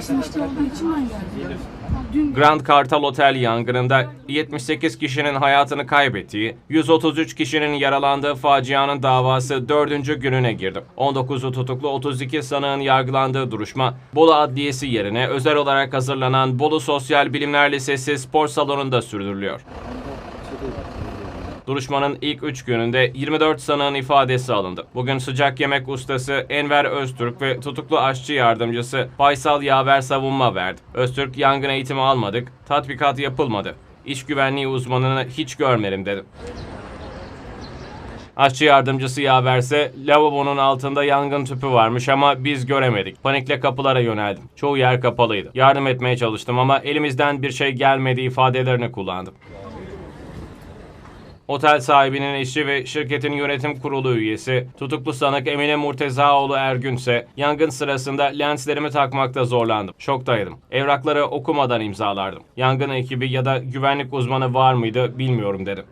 Eşim işte olduğu için ben geldim. Dün Grand Kartal Otel yangınında 78 kişinin hayatını kaybettiği, 133 kişinin yaralandığı facianın davası 4. gününe girdi. 19'u tutuklu 32 sanığın yargılandığı duruşma, Bolu Adliyesi yerine özel olarak hazırlanan Bolu Sosyal Bilimler Lisesi spor salonunda sürdürülüyor. Duruşmanın ilk 3 gününde 24 sanığın ifadesi alındı. Bugün sıcak yemek ustası Enver Öztürk ve tutuklu aşçı yardımcısı Faysal Yaver savunma verdi. Öztürk yangın eğitimi almadık, tatbikat yapılmadı. İş güvenliği uzmanını hiç görmedim dedi. Aşçı yardımcısı Yaverse lavabonun altında yangın tüpü varmış ama biz göremedik. Panikle kapılara yöneldim. Çoğu yer kapalıydı. Yardım etmeye çalıştım ama elimizden bir şey gelmedi ifadelerini kullandım. Otel sahibinin eşi ve şirketin yönetim kurulu üyesi, tutuklu sanık Emine Murtezaoğlu Ergün ise yangın sırasında lenslerimi takmakta zorlandım. Şoktaydım. Evrakları okumadan imzalardım. Yangın ekibi ya da güvenlik uzmanı var mıydı bilmiyorum dedim.